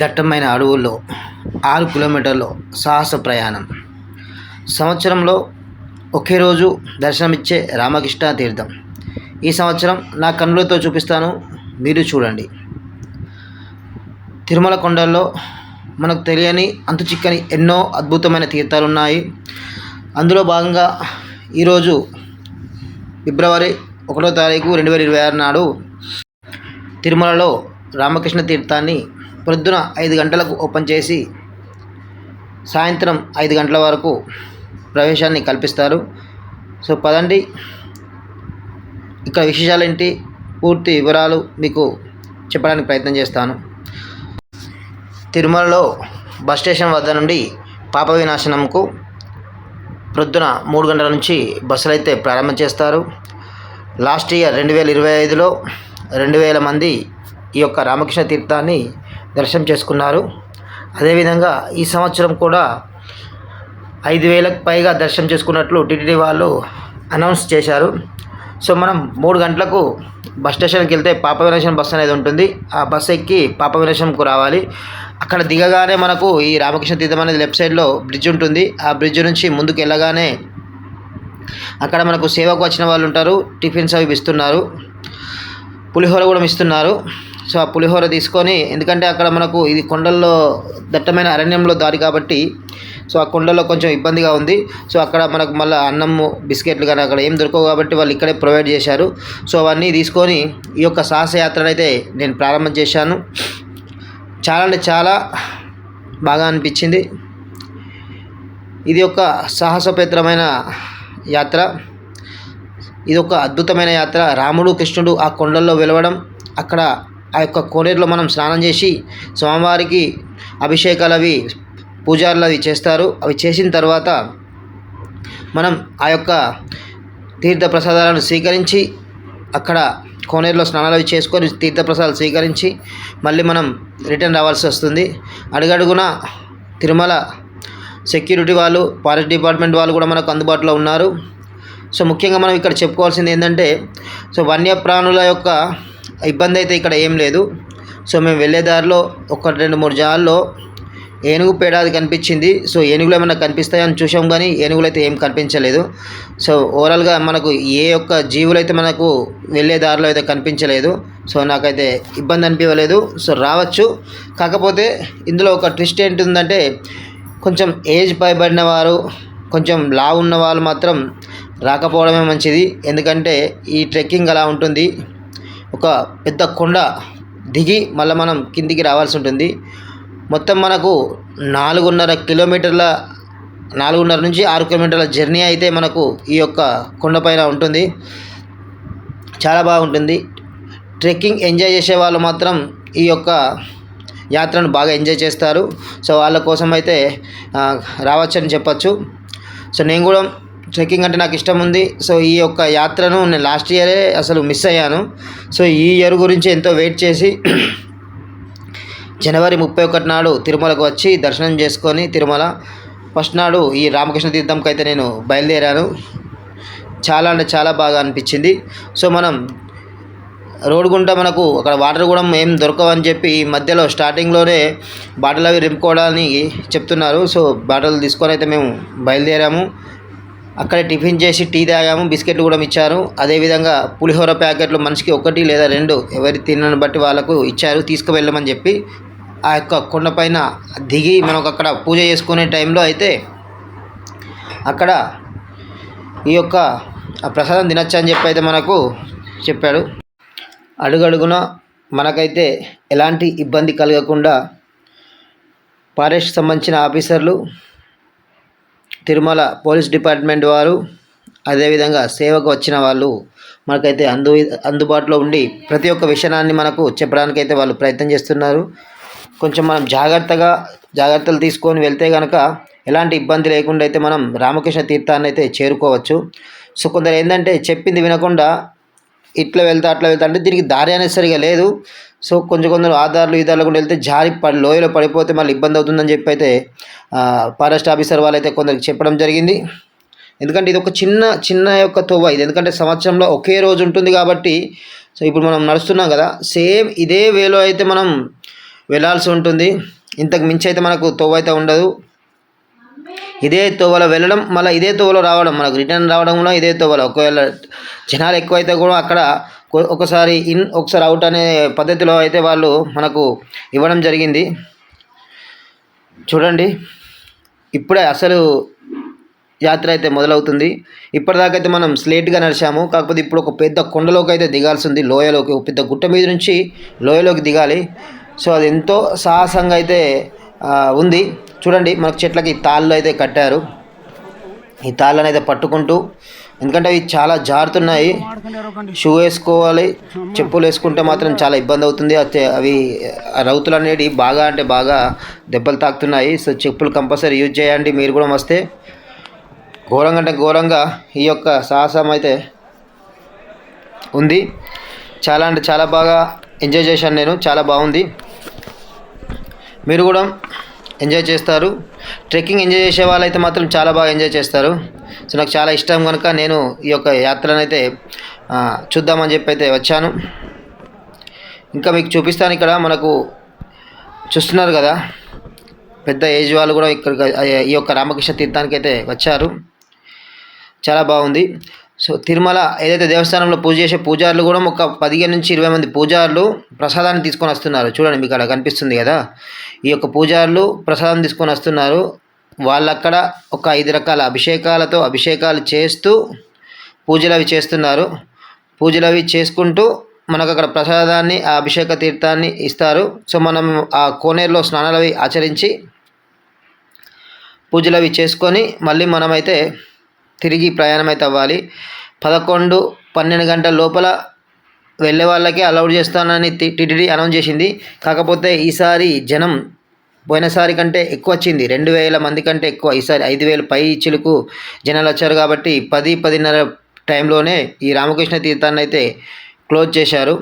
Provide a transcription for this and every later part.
దట్టమైన అడవుల్లో ఆరు కిలోమీటర్లు సాహస ప్రయాణం. సంవత్సరంలో ఒకే రోజు దర్శనమిచ్చే రామకృష్ణ తీర్థం. ఈ సంవత్సరం నా కన్నులతో చూపిస్తాను మీరు చూడండి. తిరుమల కొండల్లో మనకు తెలియని అంతు చిక్కని ఎన్నో అద్భుతమైన తీర్థాలు ఉన్నాయి అందులో భాగంగా ఈరోజు ఫిబ్రవరి ఒకటో తారీఖు రెండు వేల ఇరవై ఆరు నాడు తిరుమలలో రామకృష్ణ తీర్థాన్ని ప్రొద్దున ఐదు గంటలకు ఓపెన్ చేసి సాయంత్రం ఐదు గంటల వరకు ప్రవేశాన్ని కల్పిస్తారు. సో పదండి. ఇక్కడ విశేషాలేంటి పూర్తి వివరాలు మీకు చెప్పడానికి ప్రయత్నం చేస్తాను. తిరుమలలో బస్ స్టేషన్ వద్ద నుండి పాప వినాశనంకు ప్రొద్దున మూడు గంటల నుంచి బస్సులు అయితే ప్రారంభం చేస్తారు. లాస్ట్ ఇయర్ రెండు వేల ఇరవై ఐదులో రెండు వేల మంది ఈ యొక్క రామకృష్ణ తీర్థాన్ని దర్శనం చేసుకున్నారు. అదేవిధంగా ఈ సంవత్సరం కూడా ఐదు వేలకు పైగా దర్శనం చేసుకున్నట్లు టీటీడీ వాళ్ళు అనౌన్స్ చేశారు. సో మనం మూడు గంటలకు బస్ స్టేషన్కి వెళ్తే పాప వినాశనం బస్ అనేది ఉంటుంది. ఆ బస్ ఎక్కి పాప వినాశనంకు రావాలి. అక్కడ దిగగానే మనకు ఈ రామకృష్ణ తీర్థం అనేది లెఫ్ట్ సైడ్లో బ్రిడ్జ్ ఉంటుంది. ఆ బ్రిడ్జ్ నుంచి ముందుకు వెళ్ళగానే అక్కడ మనకు సేవకు వచ్చిన వాళ్ళు ఉంటారు. టిఫిన్స్ అవి ఇస్తున్నారు. పులిహోర కూడా ఇస్తున్నారు. సో ఆ పులిహోర తీసుకొని ఎందుకంటే అక్కడ మనకు ఇది కొండల్లో దట్టమైన అరణ్యంలో దారి కాబట్టి సో ఆ కొండల్లో కొంచెం ఇబ్బందిగా ఉంది. సో అక్కడ మనకు మళ్ళీ అన్నము బిస్కెట్లు కానీ అక్కడ ఏం దొరకవు కాబట్టి వాళ్ళు ఇక్కడే ప్రొవైడ్ చేశారు. సో అవన్నీ తీసుకొని ఈ యొక్క సాహసయాత్రను అయితే నేను ప్రారంభం చేశాను. చాలా అంటే చాలా బాగా అనిపించింది. ఇది ఒక సాహసపేత్రమైన యాత్ర. ఇది ఒక అద్భుతమైన యాత్ర. రాముడు కృష్ణుడు ఆ కొండల్లో వెలవడం అక్కడ ఆ యొక్క కోనేరులో మనం స్నానం చేసి స్వామివారికి అభిషేకాలు అవి పూజారులు అవి చేస్తారు. అవి చేసిన తర్వాత మనం ఆ యొక్క తీర్థ ప్రసాదాలను స్వీకరించి అక్కడ కోనేరులో స్నానాలు అవి చేసుకొని తీర్థప్రసాదాలు స్వీకరించి మళ్ళీ మనం రిటర్న్ రావాల్సి వస్తుంది. అడుగడుగున తిరుమల సెక్యూరిటీ వాళ్ళు ఫారెస్ట్ డిపార్ట్మెంట్ వాళ్ళు కూడా మనకు అందుబాటులో ఉన్నారు. సో ముఖ్యంగా మనం ఇక్కడ చెప్పుకోవాల్సింది ఏంటంటే సో వన్యప్రాణుల యొక్క ఇబ్బంది అయితే ఇక్కడ ఏం లేదు. సో మేము వెళ్ళే దారిలో ఒక రెండు మూడు జాల్లో ఏనుగు పేడాది కనిపించింది. సో ఏనుగులు ఏమైనా కనిపిస్తాయని చూసాం కానీ ఏనుగులు అయితే ఏం కనిపించలేదు. సో ఓవరాల్గా మనకు ఏ యొక్క జీవులు అయితే మనకు వెళ్ళే దారిలో అయితే కనిపించలేదు. సో నాకైతే ఇబ్బంది అనిపించలేదు సో రావచ్చు. కాకపోతే ఇందులో ఒక ట్విస్ట్ ఏంటుందంటే కొంచెం ఏజ్ పైబడిన వారు కొంచెం లా ఉన్న వాళ్ళు మాత్రం రాకపోవడమే మంచిది. ఎందుకంటే ఈ ట్రెక్కింగ్ అలా ఉంటుంది. ఒక పెద్ద కొండ దిగి మళ్ళీ మనం కిందికి రావాల్సి ఉంటుంది. మొత్తం మనకు నాలుగున్నర కిలోమీటర్ల నాలుగున్నర నుంచి ఆరు కిలోమీటర్ల జర్నీ అయితే మనకు ఈ యొక్క కొండపైన ఉంటుంది. చాలా బాగుంటుంది. ట్రెక్కింగ్ ఎంజాయ్ చేసే వాళ్ళు మాత్రం ఈ యొక్క యాత్రను బాగా ఎంజాయ్ చేస్తారు. సో వాళ్ళ కోసం అయితే రావచ్చని చెప్పచ్చు. సో నేను కూడా ట్రెక్కింగ్ అంటే నాకు ఇష్టం ఉంది. సో ఈ యొక్క యాత్రను నేను లాస్ట్ ఇయరే అసలు మిస్ అయ్యాను. సో ఈ ఇయర్ గురించి ఎంతో వెయిట్ చేసి జనవరి ముప్పై ఒకటి నాడు తిరుమలకు వచ్చి దర్శనం చేసుకొని తిరుమల ఫస్ట్ నాడు ఈ రామకృష్ణ తీర్థంకి అయితే నేను బయలుదేరాను. చాలా అంటే చాలా బాగా అనిపించింది. సో మనం రోడ్డు గుంట మనకు అక్కడ వాటర్ కూడా ఏం దొరకవని చెప్పి ఈ మధ్యలో స్టార్టింగ్లోనే బాటలు అవి నింపుకోవడానికి చెప్తున్నారు. సో బాటలు తీసుకొని అయితే మేము బయలుదేరాము. అక్కడ టిఫిన్ చేసి టీ తాగాము బిస్కెట్లు కూడా ఇచ్చారు. అదేవిధంగా పులిహోర ప్యాకెట్లు మనిషికి ఒకటి లేదా రెండు ఎవరి తినని బట్టి వాళ్ళకు ఇచ్చారు తీసుకువెళ్ళమని చెప్పి ఆ యొక్క కొండపైన దిగి మనకు అక్కడ పూజ చేసుకునే టైంలో అయితే అక్కడ ఈ యొక్క ప్రసాదం తినచ్చు అని చెప్పి అయితే మనకు చెప్పాడు. అడుగడుగున మనకైతే ఎలాంటి ఇబ్బంది కలగకుండా ఫారెస్ట్ సంబంధించిన ఆఫీసర్లు తిరుమల పోలీస్ డిపార్ట్మెంట్ వారు అదేవిధంగా సేవకు వచ్చిన వాళ్ళు మనకైతే అందు అందుబాటులో ఉండి ప్రతి ఒక్క విషయాన్ని మనకు చెప్పడానికైతే వాళ్ళు ప్రయత్నం చేస్తున్నారు. కొంచెం మనం జాగ్రత్తగా జాగ్రత్తలు తీసుకొని వెళ్తే కనుక ఎలాంటి ఇబ్బంది లేకుండా అయితే మనం రామకృష్ణ తీర్థాన్ని అయితే చేరుకోవచ్చు. సో కొందరు ఏంటంటే చెప్పింది వినకుండా ఇట్లా వెళ్తా అట్లా వెళ్తా అంటే దీనికి దారి అనేది సరిగా లేదు. సో కొంచెం కొందరు ఆధార్లు ఇదార్లు కూడా వెళ్తే జారి పడి లోయలో పడిపోతే మళ్ళీ ఇబ్బంది అవుతుందని చెప్పి అయితే ఫారెస్ట్ ఆఫీసర్ వాళ్ళైతే కొందరికి చెప్పడం జరిగింది. ఎందుకంటే ఇది ఒక చిన్న చిన్న యొక్క తోవ ఇది. ఎందుకంటే సంవత్సరంలో ఒకే రోజు ఉంటుంది కాబట్టి సో ఇప్పుడు మనం నడుస్తున్నాం కదా సేమ్ ఇదే వేలో అయితే మనం వెళ్ళాల్సి ఉంటుంది. ఇంతకు మించి అయితే మనకు తోవ అయితే ఉండదు. ఇదే తోవలో వెళ్ళడం మళ్ళీ ఇదే తోవలో రావడం మనకు రిటర్న్ రావడం కూడా ఇదే తోవలో. ఒకవేళ జనాలు ఎక్కువైతే కూడా అక్కడ ఒకసారి ఇన్ ఒకసారి అవుట్ అనే పద్ధతిలో అయితే వాళ్ళు మనకు ఇవ్వడం జరిగింది. చూడండి ఇప్పుడే అసలు యాత్ర అయితే మొదలవుతుంది. ఇప్పటిదాకా అయితే మనం స్లేట్గా నడిచాము. కాకపోతే ఇప్పుడు ఒక పెద్ద కొండలోకి అయితే దిగాల్సి ఉంది లోయలోకి ఒక పెద్ద గుట్ట మీద నుంచి లోయలోకి దిగాలి. సో అది ఎంతో సాహసంగా అయితే ఉంది. చూడండి మనకు చెట్లకి తాళ్ళు అయితే కట్టారు. ఈ తాళ్ళని అయితే పట్టుకుంటూ ఎందుకంటే అవి చాలా జారుతున్నాయి. షూ వేసుకోవాలి చెప్పులు వేసుకుంటే మాత్రం చాలా ఇబ్బంది అవుతుంది. అవి రౌతులు అనేవి బాగా అంటే బాగా దెబ్బలు తాకుతున్నాయి. సో చెప్పులు కంపల్సరీ యూజ్ చేయండి. మీరు కూడా వస్తే ఘోరంగా అంటే ఘోరంగా ఈ యొక్క సాహసం అయితే ఉంది. చాలా అంటే చాలా బాగా ఎంజాయ్ చేశాను నేను. చాలా బాగుంది. మీరు కూడా ఎంజాయ్ చేస్తారు. ట్రెక్కింగ్ ఎంజాయ్ చేసే వాళ్ళైతే మాత్రం చాలా బాగా ఎంజాయ్ చేస్తారు. సో నాకు చాలా ఇష్టం కనుక నేను ఈ యొక్క యాత్రను అయితే చూద్దామని చెప్పి అయితే వచ్చాను. ఇంకా మీకు చూపిస్తాను ఇక్కడ మనకు చూస్తున్నారు కదా పెద్ద ఏజ్ వాళ్ళు కూడా ఇక్కడ ఈ యొక్క రామకృష్ణ తీర్థానికి అయితే వచ్చారు. చాలా బాగుంది. సో తిరుమల ఏదైతే దేవస్థానంలో పూజ చేసే పూజారులు కూడా ఒక పదిహేను నుంచి ఇరవై మంది పూజారులు ప్రసాదాన్ని తీసుకొని వస్తున్నారు. చూడండి మీకు అక్కడ కనిపిస్తుంది కదా? ఈ యొక్క పూజారులు ప్రసాదం తీసుకొని వస్తున్నారు. వాళ్ళక్కడ ఒక ఐదు రకాల అభిషేకాలతో అభిషేకాలు చేస్తూ పూజలు అవి చేస్తున్నారు. పూజలు అవి చేసుకుంటూ మనకు అక్కడ ప్రసాదాన్ని ఆ అభిషేక తీర్థాన్ని ఇస్తారు. సో మనం ఆ కోనేరులో స్నానాలు అవి ఆచరించి పూజలు అవి చేసుకొని మళ్ళీ మనమైతే తిరిగి ప్రయాణం అయితే అవ్వాలి పదకొండు పన్నెండు గంటల లోపల వెళ్ళే వాళ్ళకే అలౌడ్ చేస్తానని టీటీడీ అనౌన్స్ చేసింది. కాకపోతే ఈసారి జనం పోయినసారి కంటే ఎక్కువ వచ్చింది రెండు వేల మంది కంటే ఎక్కువ. ఈసారి ఐదు వేల పై చిలుకు జనాలు వచ్చారు కాబట్టి పది పదిన్నర టైంలోనే ఈ రామకృష్ణ తీర్థాన్ని అయితే క్లోజ్ చేశారు.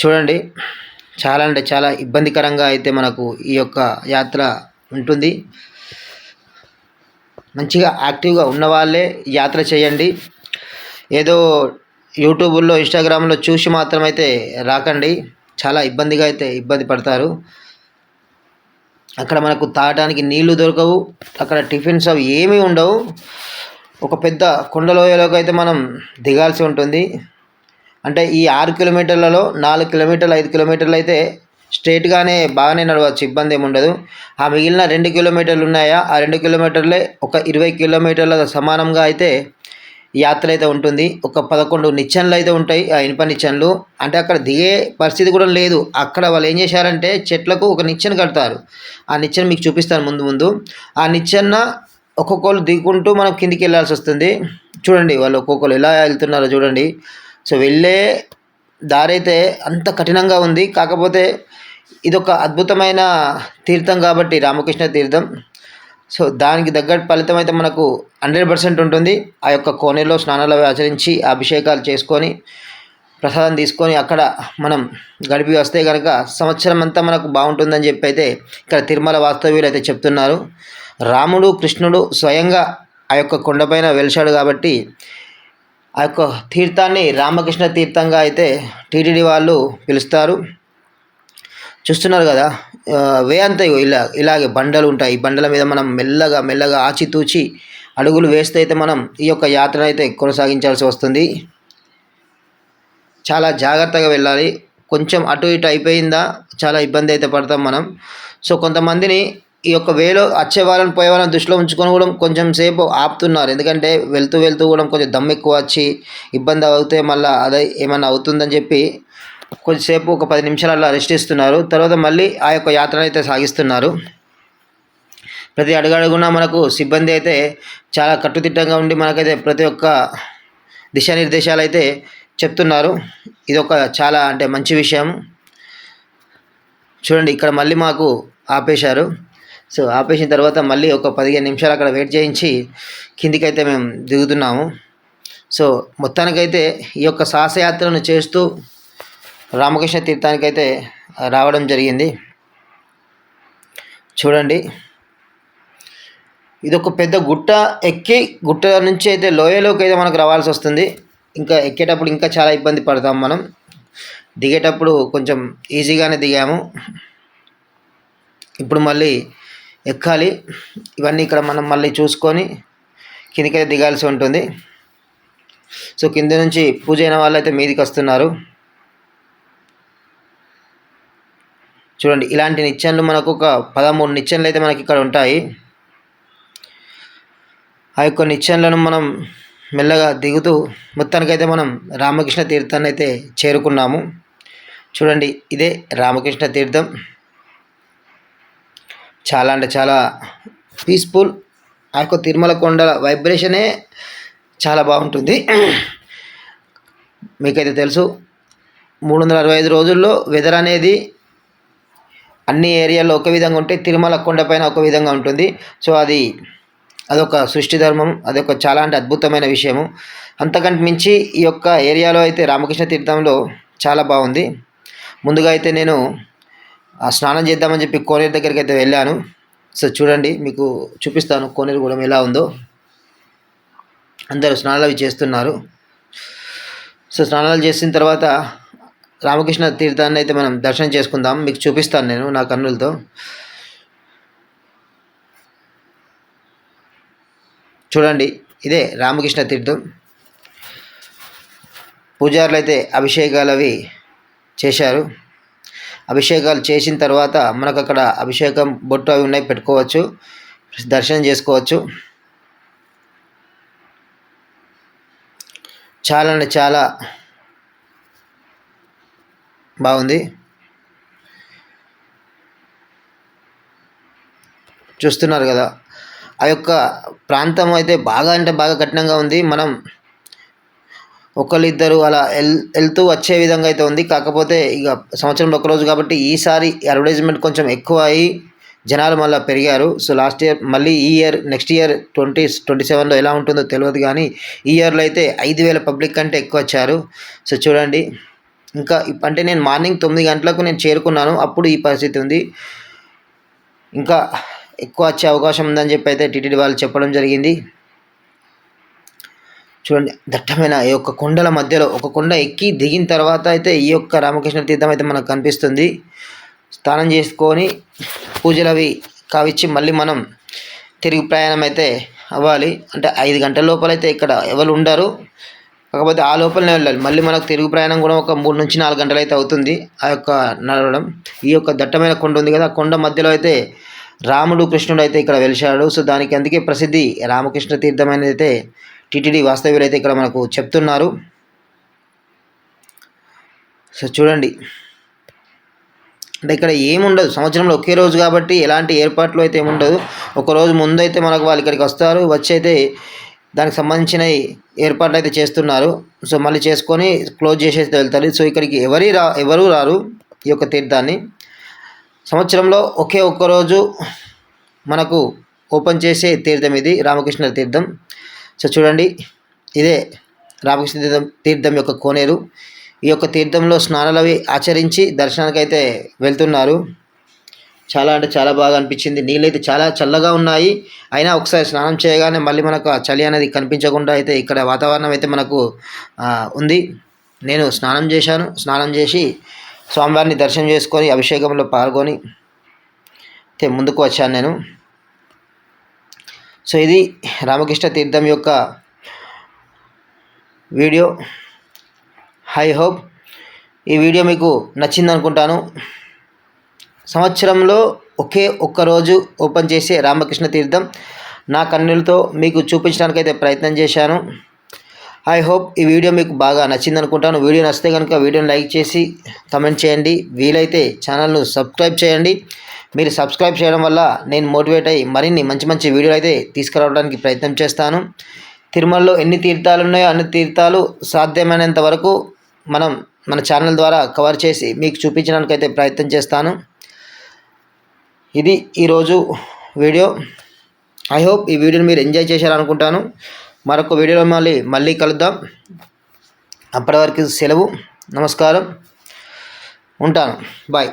చూడండి. చాలా అంటే చాలా ఇబ్బందికరంగా అయితే మనకు ఈ యొక్క యాత్ర ఉంటుంది. మంచిగా యాక్టివ్గా ఉన్నవాళ్ళే యాత్ర చేయండి. ఏదో యూట్యూబ్లో ఇన్స్టాగ్రామ్లో చూసి మాత్రమైతే రాకండి. చాలా ఇబ్బందిగా అయితే ఇబ్బంది పడతారు. అక్కడ మనకు తాగడానికి నీళ్ళు దొరకవు. అక్కడ టిఫిన్స్ అవి ఏమీ ఉండవు. ఒక పెద్ద కొండలోయలోకి అయితే మనం దిగాల్సి ఉంటుంది. అంటే ఈ ఆరు కిలోమీటర్లలో నాలుగు కిలోమీటర్లు ఐదు కిలోమీటర్లు అయితే స్ట్రైట్గానే బాగానే నడవచ్చు ఇబ్బంది ఏమి ఉండదు. ఆ మిగిలిన రెండు కిలోమీటర్లు ఉన్నాయా? ఆ రెండు కిలోమీటర్లే ఒక ఇరవై కిలోమీటర్ల సమానంగా అయితే యాత్ర అయితే ఉంటుంది. ఒక పదకొండు నిచ్చెనలు అయితే ఉంటాయి ఆ ఇనుప నిచ్చెనలు. అంటే అక్కడ దిగే పరిస్థితి కూడా లేదు. అక్కడ వాళ్ళు ఏం చేశారంటే చెట్లకు ఒక నిచ్చెన కడతారు. ఆ నిచ్చెన మీకు చూపిస్తాను ముందు ముందు. ఆ నిచ్చెన ఒక్కొక్కరు దిగుకుంటూ మనం కిందికి వెళ్ళాల్సి వస్తుంది. చూడండి వాళ్ళు ఒక్కొక్కరు ఎలా వెళ్తున్నారో చూడండి. సో వెళ్ళే దారి అయితే అంత కఠినంగా ఉంది. కాకపోతే ఇదొక అద్భుతమైన తీర్థం కాబట్టి రామకృష్ణ తీర్థం. సో దానికి తగ్గట్టు ఫలితం అయితే మనకు హండ్రెడ్ పర్సెంట్ ఉంటుంది. ఆ యొక్క కోనేలో స్నానాలు ఆచరించి అభిషేకాలు చేసుకొని ప్రసాదం తీసుకొని అక్కడ మనం గడిపి వస్తే కనుక సంవత్సరం అంతా మనకు బాగుంటుందని చెప్పి అయితే ఇక్కడ తిరుమల వాస్తవ్యులు అయితే చెప్తున్నారు. రాముడు కృష్ణుడు స్వయంగా ఆ యొక్క కొండపైన వెలిశాడు కాబట్టి ఆ యొక్క తీర్థాన్ని రామకృష్ణ తీర్థంగా అయితే టీటీడీ వాళ్ళు పిలుస్తారు. చూస్తున్నారు కదా వే అంతా ఇగో ఇలా ఇలాగే బండలు ఉంటాయి. ఈ బండల మీద మనం మెల్లగా మెల్లగా ఆచితూచి అడుగులు వేస్తే అయితే మనం ఈ యొక్క యాత్రను అయితే కొనసాగించాల్సి వస్తుంది. చాలా జాగ్రత్తగా వెళ్ళాలి. కొంచెం అటు ఇటు అయిపోయిందా చాలా ఇబ్బంది అయితే పడతాం మనం. సో కొంతమందిని ఈ యొక్క వేలో వచ్చే వాళ్ళని పోయే వాళ్ళని దృష్టిలో ఉంచుకొని కూడా కొంచెం సేపు ఆపుతున్నారు. ఎందుకంటే వెళ్తూ వెళ్తూ కూడా కొంచెం దమ్ ఎక్కువ వచ్చి ఇబ్బంది అవుతే మళ్ళీ అదే ఏమన్నా అవుతుందని చెప్పి కొద్దిసేపు ఒక పది నిమిషాలు అలా రెస్ట్ ఇస్తున్నారు. తర్వాత మళ్ళీ ఆ యొక్క యాత్రను అయితే సాగిస్తున్నారు. ప్రతి అడుగడుగునా మనకు సిబ్బంది అయితే చాలా కట్టుదిట్టంగా ఉండి మనకైతే ప్రతి ఒక్క దిశానిర్దేశాలు అయితే చెప్తున్నారు. ఇది ఒక చాలా అంటే మంచి విషయం. చూడండి ఇక్కడ మళ్ళీ మాకు ఆపేశారు. సో ఆపేసిన తర్వాత మళ్ళీ ఒక పదిహేను నిమిషాలు అక్కడ వెయిట్ చేయించి కిందికైతే మేము దిగుతున్నాము. సో మొత్తానికైతే ఈ యొక్క సాహసయాత్రను చేస్తూ రామకృష్ణ తీర్థానికి అయితే రావడం జరిగింది. చూడండి. ఇది ఒక పెద్ద గుట్ట ఎక్కి గుట్ట నుంచి అయితే లోయలోకి అయితే మనకు రావాల్సి వస్తుంది. ఇంకా ఎక్కేటప్పుడు ఇంకా చాలా ఇబ్బంది పడతాం మనం. దిగేటప్పుడు కొంచెం ఈజీగానే దిగాము. ఇప్పుడు మళ్ళీ ఎక్కాలి. ఇవన్నీ ఇక్కడ మనం మళ్ళీ చూసుకొని కిందికైతే దిగాల్సి ఉంటుంది. సో కింద నుంచి పూజ అయిన వాళ్ళు అయితే మీదికి వస్తున్నారు. చూడండి ఇలాంటి నిచ్చెనలు మనకు ఒక పదమూడు నిచ్చెనలు అయితే మనకి ఇక్కడ ఉంటాయి. ఆ యొక్క నిచ్చెనలను మనం మెల్లగా దిగుతూ మొత్తానికైతే మనం రామకృష్ణ తీర్థాన్ని అయితే చేరుకున్నాము. చూడండి ఇదే రామకృష్ణ తీర్థం. చాలా అంటే చాలా పీస్ఫుల్ ఆ యొక్క తిరుమల కొండల వైబ్రేషనే చాలా బాగుంటుంది. మీకైతే తెలుసు మూడు వందల అరవై ఐదు రోజుల్లో వెదర్ అనేది అన్ని ఏరియాలో ఒక విధంగా ఉంటే తిరుమల కొండపైన ఒక విధంగా ఉంటుంది. సో అది అదొక సృష్టి ధర్మం. అదొక చాలా అంటే అద్భుతమైన విషయము. అంతకంటే మించి ఈ యొక్క ఏరియాలో అయితే రామకృష్ణ తీర్థంలో చాలా బాగుంది. ముందుగా అయితే నేను ఆ స్నానం చేద్దామని చెప్పి కోనేరు దగ్గరికి అయితే వెళ్ళాను. సో చూడండి మీకు చూపిస్తాను కోనేరు కూడా ఎలా ఉందో. అందరూ స్నానాలు అవి చేస్తున్నారు. సో స్నానాలు చేసిన తర్వాత రామకృష్ణ తీర్థాన్ని అయితే మనం దర్శనం చేసుకుందాం. మీకు చూపిస్తాను నేను నా కన్నులతో. చూడండి ఇదే రామకృష్ణ తీర్థం. పూజారులు అయితే అభిషేకాలు అవి చేశారు. అభిషేకాలు చేసిన తర్వాత మనకు అక్కడ అభిషేకం బొట్టు అవి ఉన్నాయి పెట్టుకోవచ్చు దర్శనం చేసుకోవచ్చు. చాలా అంటే చాలా బాగుంది. చూస్తున్నారు కదా. ఆ యొక్క ప్రాంతం అయితే బాగా అంటే బాగా కఠినంగా ఉంది. మనం ఒకళ్ళిద్దరు అలా వెల్ వెళ్తూ వచ్చే విధంగా అయితే ఉంది. కాకపోతే ఇక సంవత్సరంలో ఒకరోజు కాబట్టి ఈసారి అడ్వర్టైజ్మెంట్ కొంచెం ఎక్కువ అయ్యి జనాలు మళ్ళీ పెరిగారు. సో లాస్ట్ ఇయర్ మళ్ళీ ఈ year next year twenty twenty సెవెన్లో ఎలా ఉంటుందో తెలియదు కానీ ఈ ఇయర్లో అయితే ఐదు వేల పబ్లిక్ కంటే ఎక్కువ వచ్చారు. సో చూడండి. ఇంకా అంటే నేను మార్నింగ్ తొమ్మిది గంటలకు నేను చేరుకున్నాను. అప్పుడు ఈ పరిస్థితి ఉంది. ఇంకా ఎక్కువ వచ్చే అవకాశం ఉందని చెప్పి అయితే టీటీడీ వాళ్ళు చెప్పడం జరిగింది. చూడండి దట్టమైన ఈ యొక్క కొండల మధ్యలో ఒక కొండ ఎక్కి దిగిన తర్వాత అయితే ఈ యొక్క రామకృష్ణ తీర్థం అయితే మనకు కనిపిస్తుంది. స్నానం చేసుకొని పూజలు అవి కావిచ్చి మళ్ళీ మనం తిరిగి ప్రయాణం అయితే అవ్వాలి. అంటే ఐదు గంటల లోపలైతే ఇక్కడ ఎవరు ఉండరు. కాకపోతే ఆ లోపలనే వెళ్ళాలి. మళ్ళీ మనకు తిరుగు ప్రయాణం కూడా ఒక మూడు నుంచి నాలుగు గంటలు అయితే అవుతుంది ఆ యొక్క నడవడం. ఈ యొక్క దట్టమైన కొండ ఉంది కదా ఆ కొండ మధ్యలో అయితే రాముడు కృష్ణుడు అయితే ఇక్కడ వెలిశాడు. సో దానికి అందుకే ప్రసిద్ధి రామకృష్ణ తీర్థం అనేది అయితే టీటీడీ వాస్తవ్యులు అయితే ఇక్కడ మనకు చెప్తున్నారు. సో చూడండి. అంటే ఇక్కడ ఏముండదు. సంవత్సరంలో ఒకే రోజు కాబట్టి ఎలాంటి ఏర్పాట్లు అయితే ఏముండదు. ఒక రోజు ముందు అయితే మనకు వాళ్ళు ఇక్కడికి వస్తారు. వచ్చి అయితే దానికి సంబంధించిన ఏర్పాట్లు అయితే చేస్తున్నారు. సో మళ్ళీ చేసుకొని క్లోజ్ చేసేసి వెళ్తారు. సో ఇక్కడికి ఎవరి రా ఎవరు రారు ఈ యొక్క తీర్థాన్ని. సంవత్సరంలో ఒకే ఒక్క రోజు మనకు ఓపెన్ చేసే తీర్థం ఇది రామకృష్ణ తీర్థం. సో చూడండి ఇదే రామకృష్ణ తీర్థం తీర్థం యొక్క కోనేరు. ఈ యొక్క తీర్థంలో స్నానాలు అవి ఆచరించి దర్శనానికి అయితే వెళ్తున్నారు. చాలా అంటే చాలా బాగా అనిపించింది. నీళ్ళైతే చాలా చల్లగా ఉన్నాయి. అయినా ఒకసారి స్నానం చేయగానే మళ్ళీ మనకు ఆ చలి అనేది కనిపించకుండా అయితే ఇక్కడ వాతావరణం అయితే మనకు ఉంది. నేను స్నానం చేశాను. స్నానం చేసి స్వామివారిని దర్శనం చేసుకొని అభిషేకంలో పాల్గొని అయితే ముందుకు వచ్చాను నేను. సో ఇది రామకృష్ణ తీర్థం యొక్క వీడియో. ఐ హోప్ ఈ వీడియో మీకు నచ్చింది అనుకుంటాను సంవత్సరంలో ఒకే ఒక్క రోజు ఓపెన్ చేసే రామకృష్ణ తీర్థం నా కన్నులతో మీకు చూపించడానికైతే ప్రయత్నం చేశాను. ఐ హోప్ ఈ వీడియో మీకు బాగా నచ్చింది అనుకుంటాను వీడియో నచ్చితే కనుక వీడియోని లైక్ చేసి కమెంట్ చేయండి. వీలైతే ఛానల్ను సబ్స్క్రైబ్ చేయండి. మీరు సబ్స్క్రైబ్ చేయడం వల్ల నేను మోటివేట్ అయ్యి మరిన్ని మంచి మంచి వీడియోలు అయితే తీసుకురావడానికి ప్రయత్నం చేస్తాను. తిరుమలలో ఎన్ని తీర్థాలు ఉన్నాయో అన్ని తీర్థాలు సాధ్యమైనంత వరకు మనం మన ఛానల్ ద్వారా కవర్ చేసి మీకు చూపించడానికి అయితే ప్రయత్నం చేస్తాను. ఇది ఈరోజు వీడియో. ఐ హోప్ ఈ వీడియోని మీరు ఎంజాయ్ చేశారనుకుంటాను. మరొక వీడియోలో మళ్ళీ మళ్ళీ కలుద్దాం. అప్పటి వరకు సెలవు నమస్కారం. ఉంటాను. బాయ్